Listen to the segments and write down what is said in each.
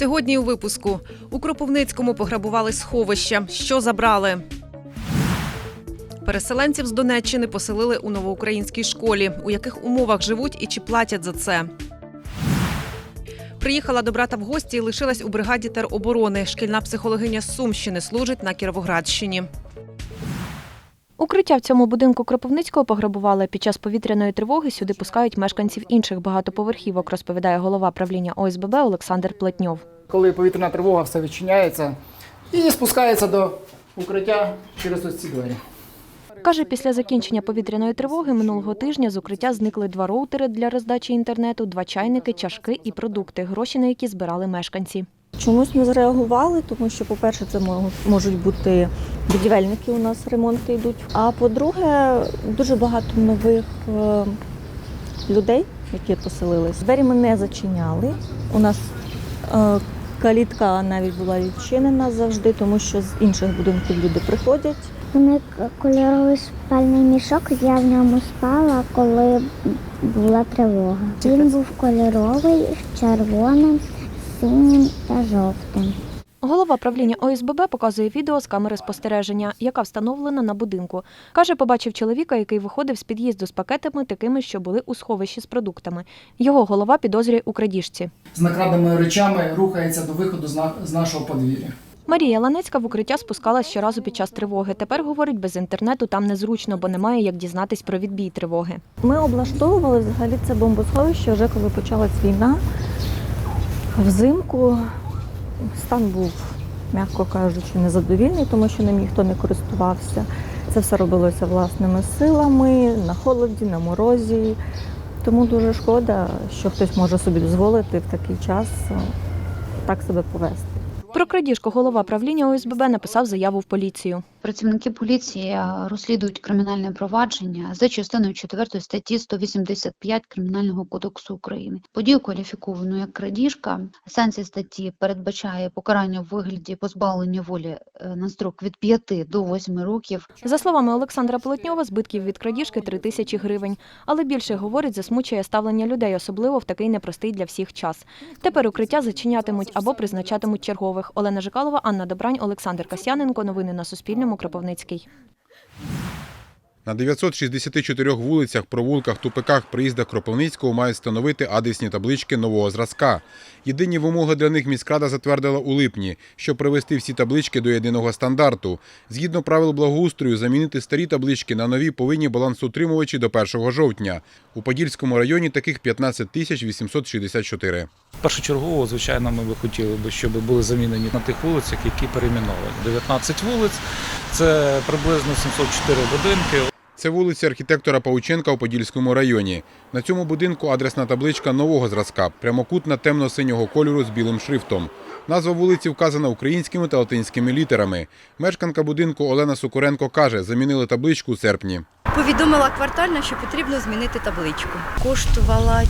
Сьогодні у випуску у Кропивницькому пограбували сховища. Що забрали? Переселенців з Донеччини поселили у новоукраїнській школі. У яких умовах живуть і чи платять за це? Приїхала до брата в гості і лишилась у бригаді тероборони. Шкільна психологиня з Сумщини служить на Кіровоградщині. Укриття в цьому будинку Кропивницького пограбували. Під час повітряної тривоги сюди пускають мешканців інших багатоповерхівок, розповідає голова правління ОСББ Олександр Плетньов. Коли повітряна тривога, все відчиняється і спускається до укриття через ось ці двері. Каже, після закінчення повітряної тривоги минулого тижня з укриття зникли два роутери для роздачі інтернету, два чайники, чашки і продукти, гроші на які збирали мешканці. Чомусь ми зреагували, тому що, по-перше, це мо- можуть бути будівельники, у нас ремонти йдуть. А по-друге, дуже багато нових е, людей, які поселились. Двері ми не зачиняли. У нас е, калітка навіть була відчинена завжди, тому що з інших будинків люди приходять. У мене кольоровий спальний мішок, я в ньому спала, коли була тривога. Він був кольоровий, червоним, синім та жовтим. Голова правління ОСББ показує відео з камери спостереження, яка встановлена на будинку. Каже, побачив чоловіка, який виходив з під'їзду з пакетами, такими, що були у сховищі з продуктами. Його голова підозрює у крадіжці. З накраденими речами рухається до виходу з, з нашого подвір'я. Марія Ланецька в укриття спускалась щоразу під час тривоги. Тепер говорить, без інтернету там незручно, бо немає як дізнатись про відбій тривоги. Ми облаштовували взагалі це бомбосховище вже коли почалась війна. Взимку стан був, м'яко кажучи, незадовільний, тому що ним ніхто не користувався. Це все робилося власними силами, на холоді, на морозі. Тому дуже шкода, що хтось може собі дозволити в такий час е, так себе повести. Про крадіжку голова правління ОСББ написав заяву в поліцію. Працівники поліції е, розслідують кримінальне провадження за частиною 4 статті 185 Кримінального кодексу України. Подію кваліфіковано як крадіжка. Санкція статті передбачає покарання в вигляді позбавлення волі е, на строк від 5 до 8 років. За словами Олександра Полотньова, збитків від крадіжки 3 тисячі гривень. Але більше говорить, засмучує ставлення людей, особливо в такий непростий для всіх час. Тепер укриття зачинятимуть або призначатимуть Олена Жикалова, Анна Добрань, Олександр Касяненко. Новини на Суспільному. Кропивницький. На 964 вулицях, провулках, тупиках, приїздах Кропивницького мають встановити адресні таблички нового зразка. Єдині вимоги для них міськрада затвердила у липні, щоб привести всі таблички до єдиного стандарту. Згідно правил благоустрою, замінити старі таблички на нові повинні балансоутримувачі до 1 жовтня. У Подільському районі таких 15 тисяч 864. Першочергово, звичайно, ми би хотіли би, щоб були замінені на тих вулицях, які перейменовані. 19 вулиць, це приблизно 704 будинки. Це вулиця архітектора Паученка у Подільському районі. На цьому будинку адресна табличка нового зразка, прямокутна темно-синього кольору з білим шрифтом. Назва вулиці вказана українськими та латинськими літерами. Мешканка будинку Олена Сукуренко каже, замінили табличку у серпні. Повідомила квартально, що потрібно змінити табличку. Коштувала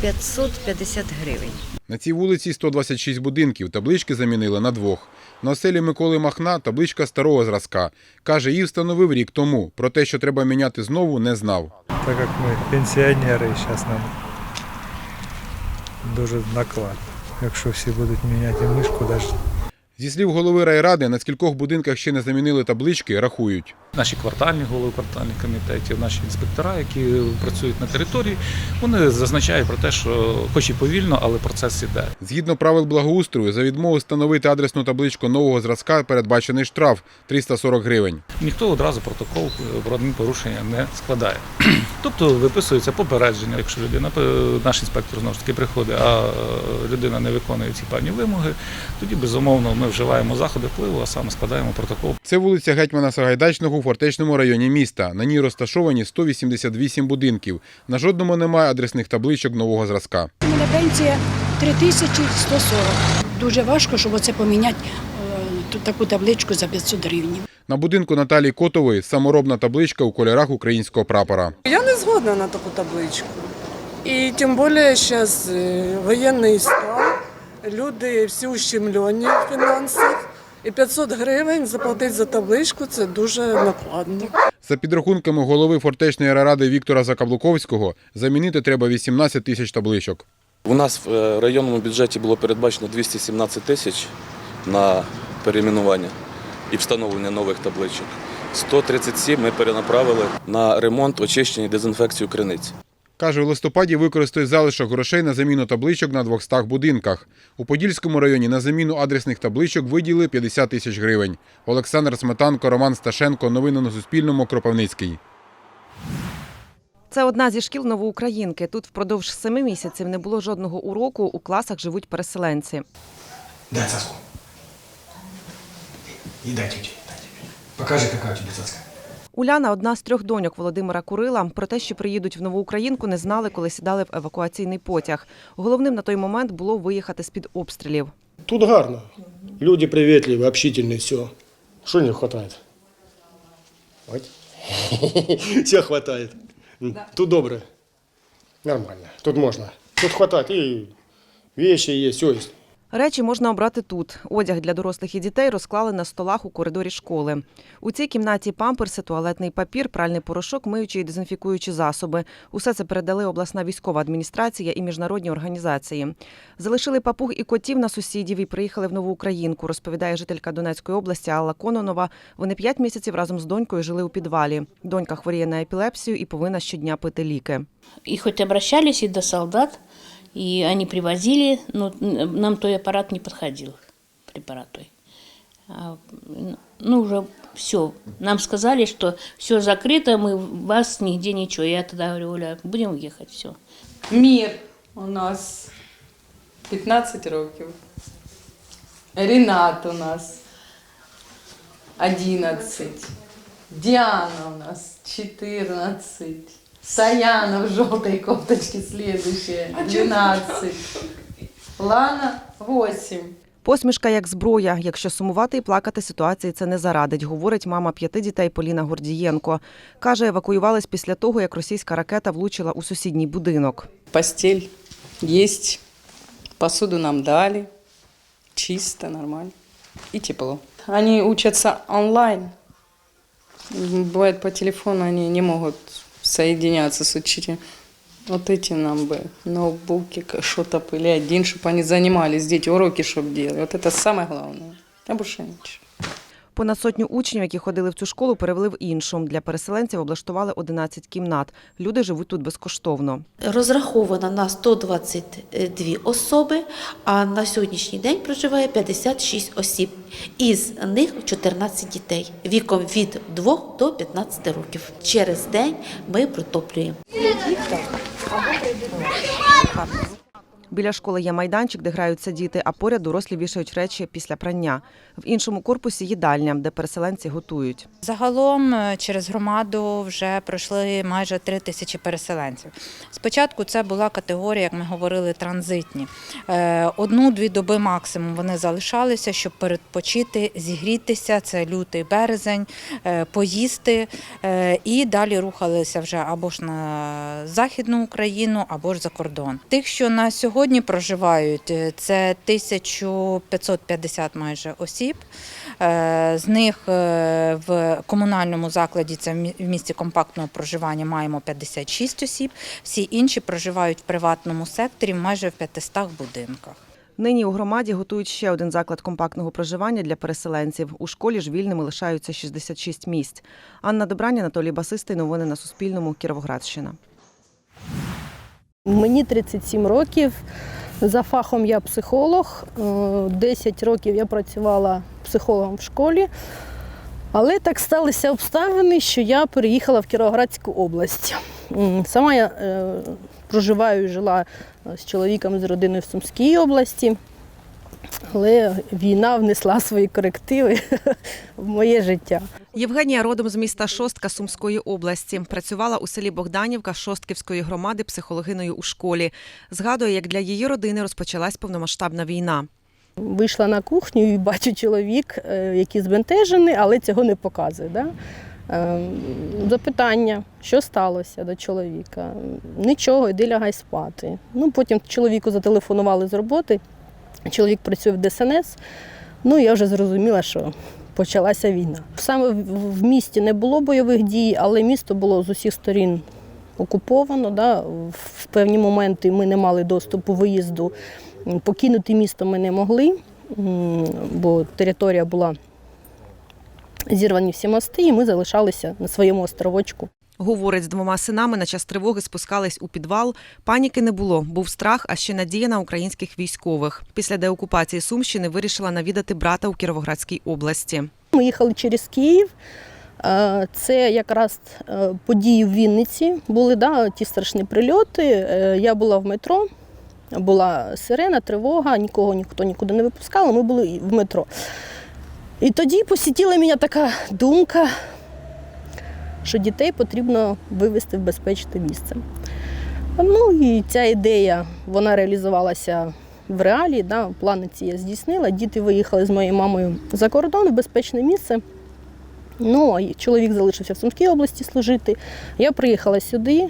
550 гривень. На цій вулиці 126 будинків, таблички замінили на двох. На оселі Миколи Махна табличка старого зразка. Каже, її встановив рік тому. Про те, що треба міняти знову, не знав. так як ми пенсіонери, зараз нам дуже наклад. Якщо всі будуть міняти мишку, навіть Зі слів голови райради, на скількох будинках ще не замінили таблички, рахують. Наші квартальні голови квартальних комітетів, наші інспектора, які працюють на території, вони зазначають про те, що хоч і повільно, але процес іде. Згідно правил благоустрою, за відмову встановити адресну табличку нового зразка передбачений штраф 340 гривень. Ніхто одразу протокол про адмінпорушення не складає. Тобто виписується попередження, якщо людина, е, наш інспектор знову ж таки приходить, а е, людина не виконує ці певні вимоги, тоді безумовно ми вживаємо заходи впливу, а саме складаємо протокол. Це вулиця Гетьмана Сагайдачного у фортечному районі міста. На ній розташовані 188 будинків. На жодному немає адресних табличок нового зразка. У мене пенсія 3140. Дуже важко, щоб оце поміняти е, таку табличку за 500 гривень. На будинку Наталії Котової саморобна табличка у кольорах українського прапора. Я не згодна на таку табличку. І тим більше зараз воєнний стан, люди всі ущемлені в фінансах. І 500 гривень заплатити за табличку це дуже накладно. За підрахунками голови фортечної ради Віктора Закаблуковського, замінити треба 18 тисяч табличок. У нас в е, районному бюджеті було передбачено 217 тисяч на перейменування і встановлення нових табличок. 137 ми перенаправили на ремонт, очищення і дезінфекцію криниць. Каже, у листопаді використає залишок грошей на заміну табличок на 200 будинках. У Подільському районі на заміну адресних табличок виділили 50 тисяч гривень. Олександр Сметанко, Роман Сташенко. Новини на Суспільному. Кропивницький. Це одна зі шкіл Новоукраїнки. Тут впродовж семи місяців не було жодного уроку. У класах живуть переселенці. Дай цаску. И дай. Покажи, какая у тебя цаска. Уляна одна з трьох доньок Володимира Курила. Про те, що приїдуть в Новоукраїнку, не знали, коли сідали в евакуаційний потяг. Головним на той момент було виїхати з-під обстрілів. Тут гарно. Люди приветливые, общительные, все. Что не? Вот. Все хватает. Тут добре. Нормально. Тут можно. Тут хватает и вещи есть, все есть. Речі можна обрати тут. Одяг для дорослих і дітей розклали на столах у коридорі школи. У цій кімнаті памперси, туалетний папір, пральний порошок, миючі і дезінфікуючі засоби. Усе це передали обласна військова адміністрація і міжнародні організації. Залишили папуг і котів на сусідів і приїхали в нову Українку, розповідає жителька Донецької області Алла Кононова. Вони п'ять місяців разом з донькою жили у підвалі. Донька хворіє на епілепсію і повинна щодня пити ліки. И хоть обращались и до солдат, и они привозили, но нам той аппарат не подходил, препарат той. А, Ну, уже все. Нам сказали, что все закрыто, мы вас нигде ничего. Я тогда говорю, Оля, будем ехать, все. Мір у нас 15 років. Рінат у нас 11. Діана у нас 14. Саяна в жовтій кофточці слідуюча 12. Лана 8. Посмішка як зброя. Якщо сумувати і плакати, ситуації це не зарадить, говорить мама п'яти дітей Поліна Гордієнко. Каже, евакуювались після того, як російська ракета влучила у сусідній будинок. Постель есть. Посуду нам дали. Чисто, нормально. И тепло. Они учатся онлайн. Бывает по телефону они не могут соединяться с учителем. Вот эти нам бы ноутбуки, к- что-то были один, чтобы они занимались, дети уроки, чтобы делали. Вот это самое главное. А больше ничего. Понад сотню учнів, які ходили в цю школу, перевели в іншу. Для переселенців облаштували 11 кімнат. Люди живуть тут безкоштовно. розрахована на 122 особи, а на сьогоднішній день проживає 56 осіб. Із них 14 дітей віком від 2 до 15 років. Через день ми протоплюємо. Біля школи є майданчик, де граються діти, а поряд дорослі вішають речі після прання. В іншому корпусі їдальня, де переселенці готують. Загалом е, через громаду вже пройшли майже три тисячі переселенців. Спочатку це була категорія, як ми говорили, транзитні. Е, Одну-дві доби максимум вони залишалися, щоб передпочити, зігрітися. Це лютий березень, е, поїсти і далі рухалися вже або ж на Західну Україну, або ж за кордон. Тих, що на сьогодні проживають, е, це 1550 майже осіб. Е, З них е, в комунальному закладі це в мі- в місці компактного проживання маємо 56 осіб. Всі інші проживають в приватному секторі майже в 500 будинках. Нині у громаді готують ще один заклад компактного проживання для переселенців. У школі ж вільними лишаються 66 місць. Анна Добрань, Анатолій Басистий. Новини на Суспільному. Кіровоградщина. Мені 37 років. За фахом я психолог. Е, 10 років я працювала психологом в школі. Але так сталися обставини, що я переїхала в Кіровоградську область. Сама я е, проживаю і жила е, з чоловіком з родиною в Сумській області. Але війна внесла свої корективи в моє життя. Євгенія родом з міста Шостка Сумської області. Працювала у селі Богданівка Шостківської громади психологиною у школі. Згадує, як для її родини розпочалась повномасштабна війна. Вийшла на кухню і бачу чоловік, е, який збентежений, але цього не показує. Да? Е, Запитання, що сталося до чоловіка? Нічого, йди лягай спати. Ну, потім чоловіку зателефонували з роботи. Чоловік працює в ДСНС. Ну, я вже зрозуміла, що почалася війна. Саме в- місті не було бойових дій, але місто було з усіх сторін окуповано. Да. В певні моменти ми не мали доступу виїзду. Покинути місто ми не могли, бо територія була зірвані всі мости, і ми залишалися на своєму островочку. Говорить, з двома синами на час тривоги спускались у підвал. Паніки не було. Був страх, а ще надія на українських військових. Після деокупації Сумщини вирішила навідати брата у Кіровоградській області. Ми їхали через Київ. Е, Це якраз е, події в Вінниці були, да, ті страшні прильоти. Е, Я була в метро, була сирена, тривога, нікого ніхто нікуди не випускав, ми були в метро. І тоді посітіла мене така думка, що дітей потрібно вивезти в безпечне місце. Ну і ця ідея вона реалізувалася в реалії, да, плани ці я здійснила. Діти виїхали з моєю мамою за кордон в безпечне місце. Ну, а чоловік залишився в Сумській області служити. Я приїхала сюди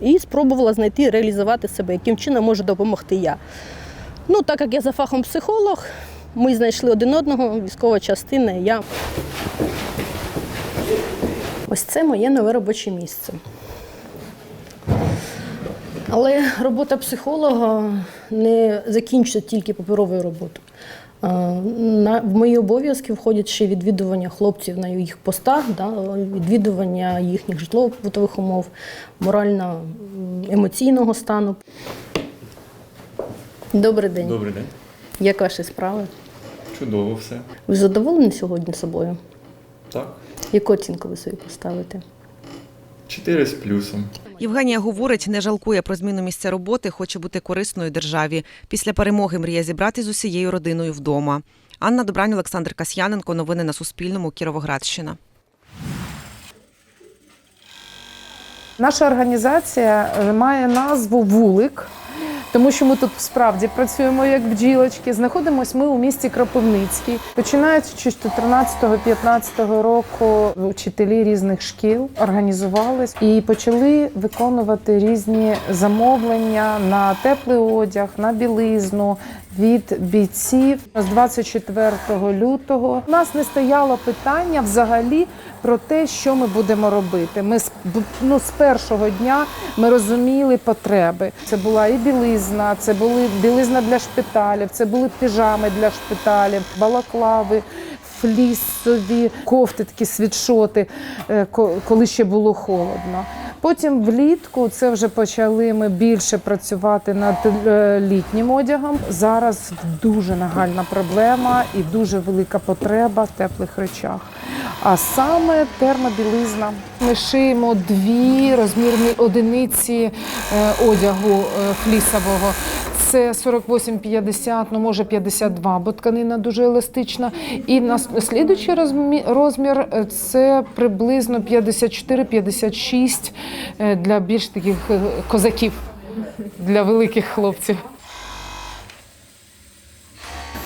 і спробувала знайти, реалізувати себе, яким чином можу допомогти я. Ну, так як я за фахом психолог, ми знайшли один одного, військова частина, я. Ось це моє нове робоче місце. Але робота психолога не закінчується тільки паперовою роботою. В мої обов'язки входять ще відвідування хлопців на їх постах, да, відвідування їхніх житлово-побутових умов, морально-емоційного стану. Добрий день. Добрий день. Як ваші справи? Чудово все. Ви задоволені сьогодні собою? Так. Яку оцінку ви собі поставите? Чотири з плюсом. Євгенія говорить, не жалкує про зміну місця роботи, хоче бути корисною державі. Після перемоги мріє зібрати з усією родиною вдома. Анна Добрань, Олександр Касьяненко. Новини на Суспільному. Кіровоградщина. Наша організація має назву Вулик, тому що ми тут справді працюємо як бджілочки. Знаходимося ми у місті Кропивницький. Починаючи з 14-15 року, вчителі різних шкіл організувались і почали виконувати різні замовлення на теплий одяг, на білизну. Від бійців з 24 лютого у нас не стояло питання взагалі про те, що ми будемо робити. Ми ну, з першого дня ми розуміли потреби. Це була і білизна, це були білизна для шпиталів, це були піжами для шпиталів, балаклави. Флісові кофти, такі світшоти, е, ко- коли ще було холодно. Потім влітку це вже почали ми більше працювати над е, літнім одягом. Зараз дуже нагальна проблема і дуже велика потреба в теплих речах. А саме термобілизна. Ми шиємо дві розмірні одиниці е, одягу е, флісового. Це 48-50, ну може 52, бо тканина дуже еластична. І на слідуючий розмір це приблизно 54-56 е, для більш таких е, козаків, для великих хлопців.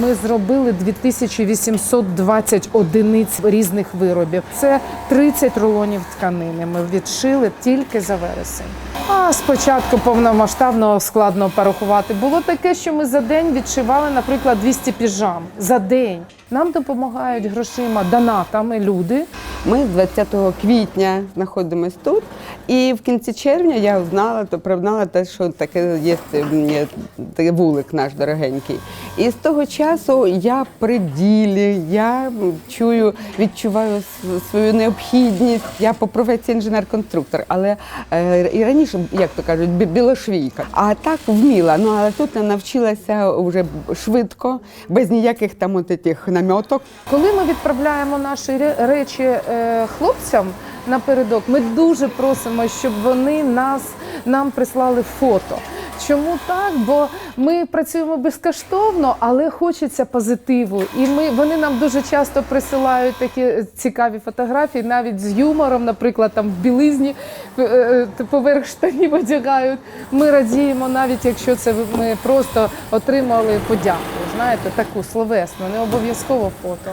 Ми зробили 2820 одиниць різних виробів. Це 30 рулонів тканини. Ми відшили тільки за вересень. А спочатку повномасштабного складно порахувати. Було таке, що ми за день відшивали, наприклад, 200 піжам за день. Нам допомагають грошима, донатами люди. Ми з 20 квітня знаходимося тут, і в кінці червня я узнала, то прознала те, що таке є вулик наш дорогенький. І з того часу я при ділі, я чую, відчуваю свою необхідність. Я по професії інженер-конструктор, але е, і раніше, як то кажуть, білошвійка. А так вміла. Ну але тут навчилася вже швидко, без ніяких там от тих намьоток. Коли ми відправляємо наші ре- речі е, хлопцям напередок, ми дуже просимо, щоб вони нас нам прислали фото. Чому так? Бо ми працюємо безкоштовно, але хочеться позитиву. І ми вони нам дуже часто присилають такі цікаві фотографії, навіть з юмором, наприклад, там в білизні е, е, поверх штанів одягають. Ми радіємо, навіть якщо це ми просто отримали подяку. Знаєте, таку словесну, не обов'язково фото.